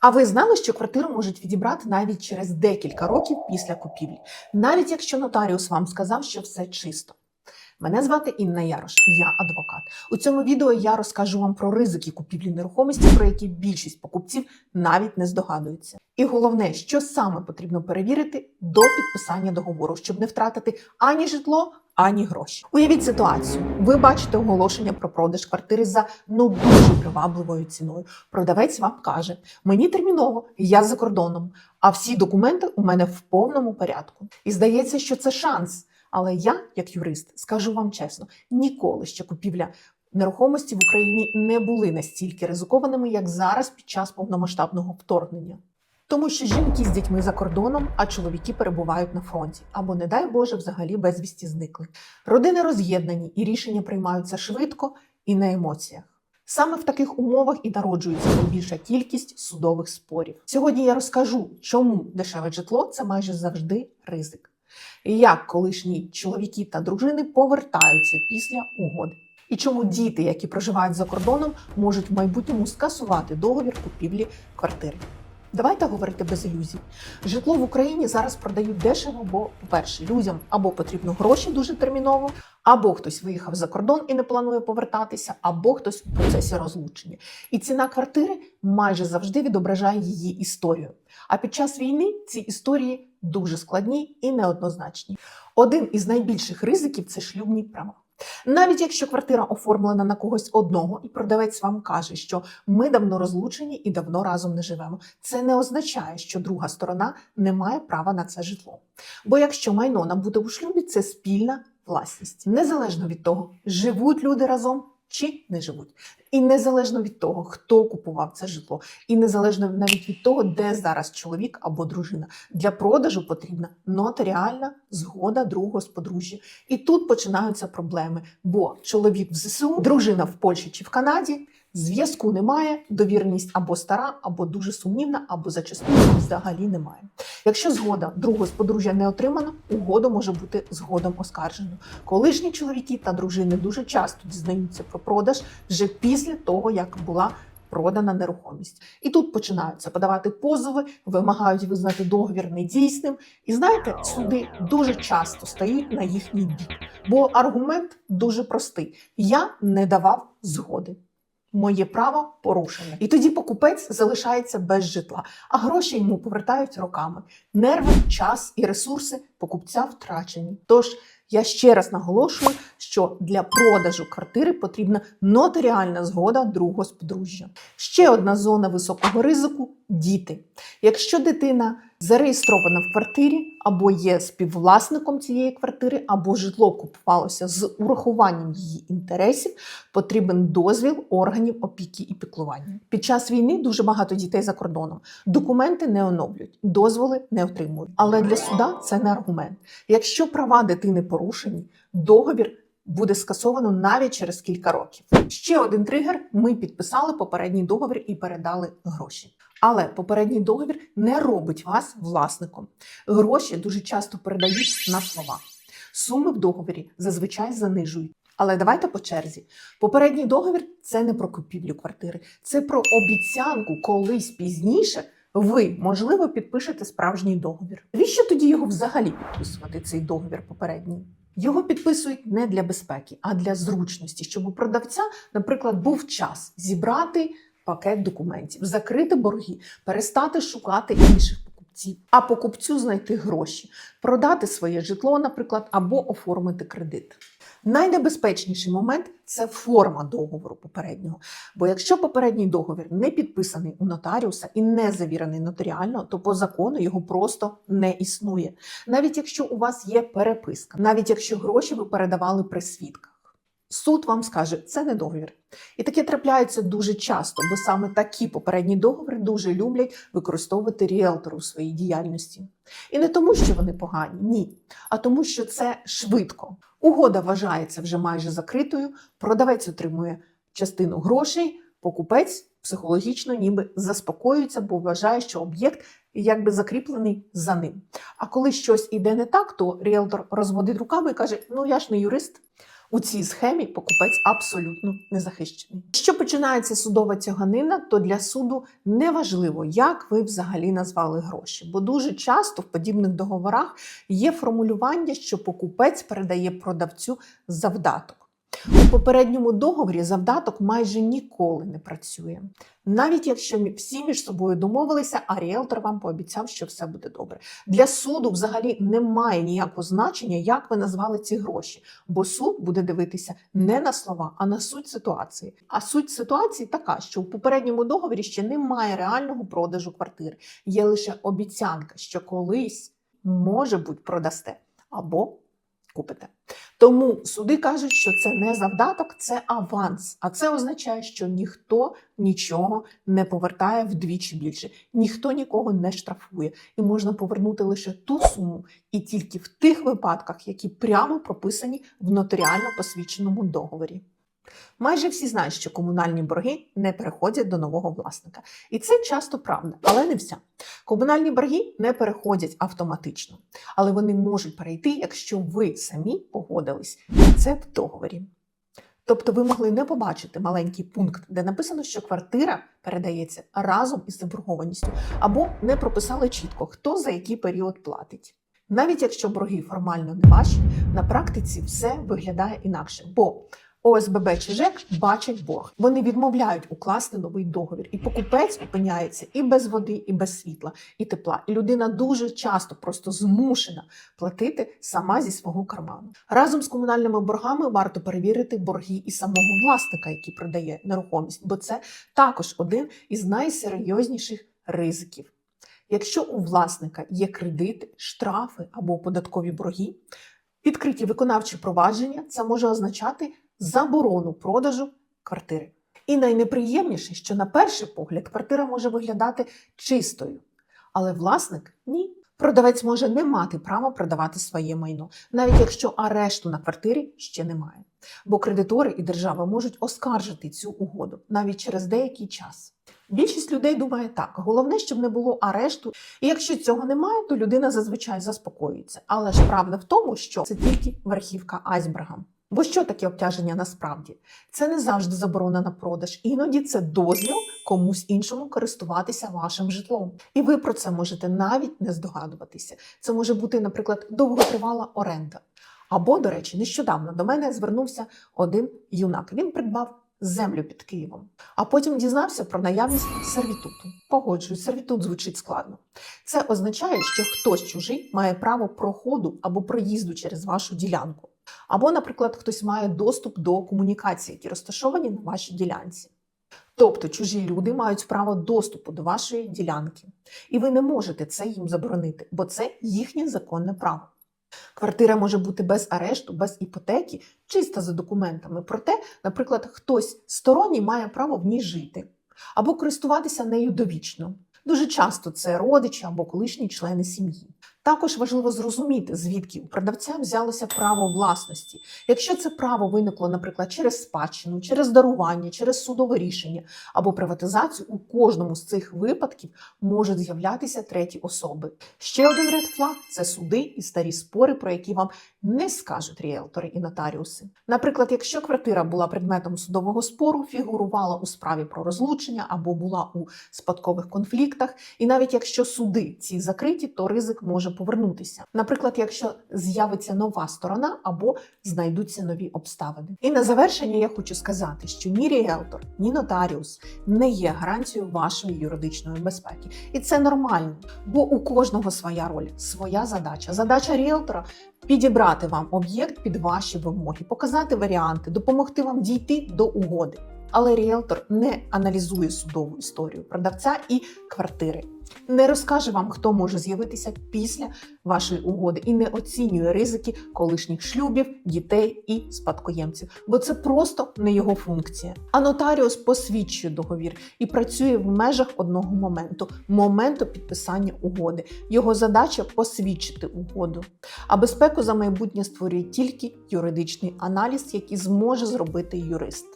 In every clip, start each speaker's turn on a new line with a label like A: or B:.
A: А ви знали, що квартиру можуть відібрати навіть через декілька років після купівлі, навіть якщо нотаріус вам сказав, що все чисто. Мене звати Інна Ярош, я адвокат. У цьому відео я розкажу вам про ризики купівлі нерухомості, про які більшість покупців навіть не здогадуються. І головне, що саме потрібно перевірити до підписання договору, щоб не втратити ані житло, ані гроші. Уявіть ситуацію: ви бачите оголошення про продаж квартири за ну дуже привабливою ціною. Продавець вам каже: мені терміново, я за кордоном, а всі документи у мене в повному порядку. І здається, що це шанс. Але я, як юрист, скажу вам чесно, ніколи ще купівля нерухомості в Україні не були настільки ризикованими, як зараз під час повномасштабного вторгнення. Тому що жінки з дітьми за кордоном, а чоловіки перебувають на фронті або, не дай Боже, взагалі безвісті зникли. Родини роз'єднані і рішення приймаються швидко і на емоціях. Саме в таких умовах і народжується найбільша кількість судових спорів. Сьогодні я розкажу, чому дешеве житло це майже завжди ризик. І як колишні чоловіки та дружини повертаються після угоди. І чому діти, які проживають за кордоном, можуть в майбутньому скасувати договір купівлі квартири. Давайте говорити без ілюзій. Житло в Україні зараз продають дешево, бо, по-перше, людям або потрібно гроші дуже терміново, або хтось виїхав за кордон і не планує повертатися, або хтось в процесі розлучення. І ціна квартири майже завжди відображає її історію. А під час війни ці історії дуже складні і неоднозначні. Один із найбільших ризиків це шлюбні права. Навіть якщо квартира оформлена на когось одного, і продавець вам каже, що ми давно розлучені і давно разом не живемо, це не означає, що друга сторона не має права на це житло. Бо якщо майно набуте у шлюбі, це спільна власність, незалежно від того, живуть люди разом чи не живуть. І незалежно від того, хто купував це житло, і незалежно навіть від того, де зараз чоловік або дружина. Для продажу потрібна нотаріальна згода другого з подружжя. І тут починаються проблеми, бо чоловік в ЗСУ, дружина в Польщі чи в Канаді. Зв'язку немає, довірність або стара, або дуже сумнівна, або зачастую взагалі немає. Якщо згода другого з подружжя не отримана, угоду може бути згодом оскаржено. Колишні чоловіки та дружини дуже часто дізнаються про продаж вже після того, як була продана нерухомість. І тут починаються подавати позови, вимагають визнати договір недійсним. І знаєте, суди дуже часто стають на їхній бік, бо аргумент дуже простий: я не давав згоди. Моє право порушене. І тоді покупець залишається без житла, а гроші йому повертають роками. Нерви, час і ресурси покупця втрачені. Тож я ще раз наголошую, що для продажу квартири потрібна нотаріальна згода другого подружжя. Ще одна зона високого ризику діти. Якщо дитина зареєстрована в квартирі або є співвласником цієї квартири, або житло купувалося з урахуванням її інтересів, потрібен дозвіл органів опіки і піклування. Під час війни дуже багато дітей за кордоном. Документи не оновлюють, дозволи не отримують. Але для суда це не аргумент. Якщо права дитини порушені, договір. Буде скасовано навіть через кілька років. Ще один тригер: ми підписали попередній договір і передали гроші. Але попередній договір не робить вас власником. Гроші дуже часто передають на слова. Суми в договорі зазвичай занижують. Але давайте по черзі. Попередній договір це не про купівлю квартири, це про обіцянку колись пізніше. Ви, можливо, підпишете справжній договір. Навіщо тоді його взагалі підписувати, цей договір попередній? Його підписують не для безпеки, а для зручності, щоб у продавця, наприклад, був час зібрати пакет документів, закрити борги, перестати шукати інших покупців, а покупцю знайти гроші, продати своє житло, наприклад, або оформити кредит. Найнебезпечніший момент це форма договору попереднього. Бо якщо попередній договір не підписаний у нотаріуса і не завірений нотаріально, то по закону його просто не існує. Навіть якщо у вас є переписка, навіть якщо гроші ви передавали при свідках. Суд вам скаже, це не договір. І таке трапляється дуже часто, бо саме такі попередні договори дуже люблять використовувати ріелтори у своїй діяльності. І не тому, що вони погані, ні, а тому, що це швидко. Угода вважається вже майже закритою, продавець отримує частину грошей, покупець психологічно ніби заспокоюється, бо вважає, що об'єкт якби закріплений за ним. А коли щось іде не так, то ріелтор розводить руками і каже: Ну я ж не юрист. У цій схемі покупець абсолютно не захищений. Що починається судова тяганина, то для суду не важливо, як ви взагалі назвали гроші, бо дуже часто в подібних договорах є формулювання, що покупець передає продавцю завдаток. У попередньому договорі завдаток майже ніколи не працює. Навіть якщо всі між собою домовилися, а ріелтор вам пообіцяв, що все буде добре. Для суду взагалі немає ніякого значення, як ви назвали ці гроші, бо суд буде дивитися не на слова, а на суть ситуації. А суть ситуації така, що в попередньому договорі ще немає реального продажу квартири. Є лише обіцянка, що колись, може бути, продасте або купите. Тому суди кажуть, що це не завдаток, це аванс. А це означає, що ніхто нічого не повертає вдвічі більше, ніхто нікого не штрафує, і можна повернути лише ту суму, і тільки в тих випадках, які прямо прописані в нотаріально посвідченому договорі. Майже всі знають, що комунальні борги не переходять до нового власника. І це часто правда, але не вся. Комунальні борги не переходять автоматично, але вони можуть перейти, якщо ви самі погодились. Це в договорі. Тобто ви могли не побачити маленький пункт, де написано, що квартира передається разом із заборгованістю, або не прописали чітко, хто за який період платить. Навіть якщо борги формально не ваші, на практиці все виглядає інакше, бо ОСББ чи ЖЕК бачать борг. Вони відмовляють укласти новий договір, і покупець опиняється і без води, і без світла, і тепла. І людина дуже часто просто змушена платити сама зі свого карману. Разом з комунальними боргами варто перевірити борги і самого власника, який продає нерухомість, бо це також один із найсерйозніших ризиків. Якщо у власника є кредити, штрафи або податкові борги, відкриті виконавчі провадження, це може означати заборону продажу квартири. І найнеприємніше, що на перший погляд квартира може виглядати чистою, але власник ні. Продавець може не мати права продавати своє майно, навіть якщо арешту на квартирі ще немає. Бо кредитори і держава можуть оскаржити цю угоду навіть через деякий час. Більшість людей думає так: головне, щоб не було арешту, і якщо цього немає, то людина зазвичай заспокоюється. Але ж правда в тому, що це тільки верхівка айсберга. Бо що таке обтяження насправді? Це не завжди заборона на продаж, іноді це дозвіл комусь іншому користуватися вашим житлом. І ви про це можете навіть не здогадуватися. Це може бути, наприклад, довготривала оренда. Або, до речі, нещодавно до мене звернувся один юнак. Він придбав землю під Києвом, а потім дізнався про наявність сервітуту. Погоджуюсь, сервітут звучить складно. Це означає, що хтось чужий має право проходу або проїзду через вашу ділянку. Або, наприклад, хтось має доступ до комунікацій, які розташовані на вашій ділянці. Тобто чужі люди мають право доступу до вашої ділянки, і ви не можете це їм заборонити, бо це їхнє законне право. Квартира може бути без арешту, без іпотеки, чиста за документами. Проте, наприклад, хтось сторонній має право в ній жити або користуватися нею довічно. Дуже часто це родичі або колишні члени сім'ї. Також важливо зрозуміти, звідки у продавця взялося право власності. Якщо це право виникло, наприклад, через спадщину, через дарування, через судове рішення або приватизацію, у кожному з цих випадків можуть з'являтися треті особи. Ще один ред флаг – це суди і старі спори, про які вам не скажуть ріелтори і нотаріуси. Наприклад, якщо квартира була предметом судового спору, фігурувала у справі про розлучення або була у спадкових конфліктах, і навіть якщо суди ці закриті, то ризик може повернутися. Наприклад, якщо з'явиться нова сторона або знайдуться нові обставини. І на завершення я хочу сказати, що ні ріелтор, ні нотаріус не є гарантією вашої юридичної безпеки, і це нормально, бо у кожного своя роль, своя задача. Задача ріелтора підібрати вам об'єкт під ваші вимоги, показати варіанти, допомогти вам дійти до угоди. Але ріелтор не аналізує судову історію продавця і квартири, не розкаже вам, хто може з'явитися після вашої угоди, і не оцінює ризики колишніх шлюбів, дітей і спадкоємців, бо це просто не його функція. А нотаріус посвідчує договір і працює в межах одного моменту моменту підписання угоди. Його задача посвідчити угоду. А безпеку за майбутнє створює тільки юридичний аналіз, який зможе зробити юрист.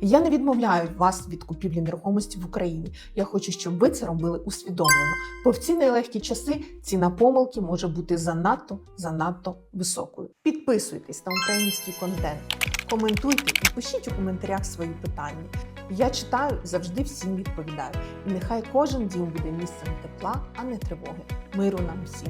A: Я не відмовляю вас від купівлі нерухомості в Україні. Я хочу, щоб ви це робили усвідомлено. Бо в ці нелегкі часи ціна помилки може бути занадто занадто високою. Підписуйтесь на український контент. Коментуйте і пишіть у коментарях свої питання. Я читаю, завжди всім відповідаю. І нехай кожен дім буде місцем тепла, а не тривоги. Миру нам всім.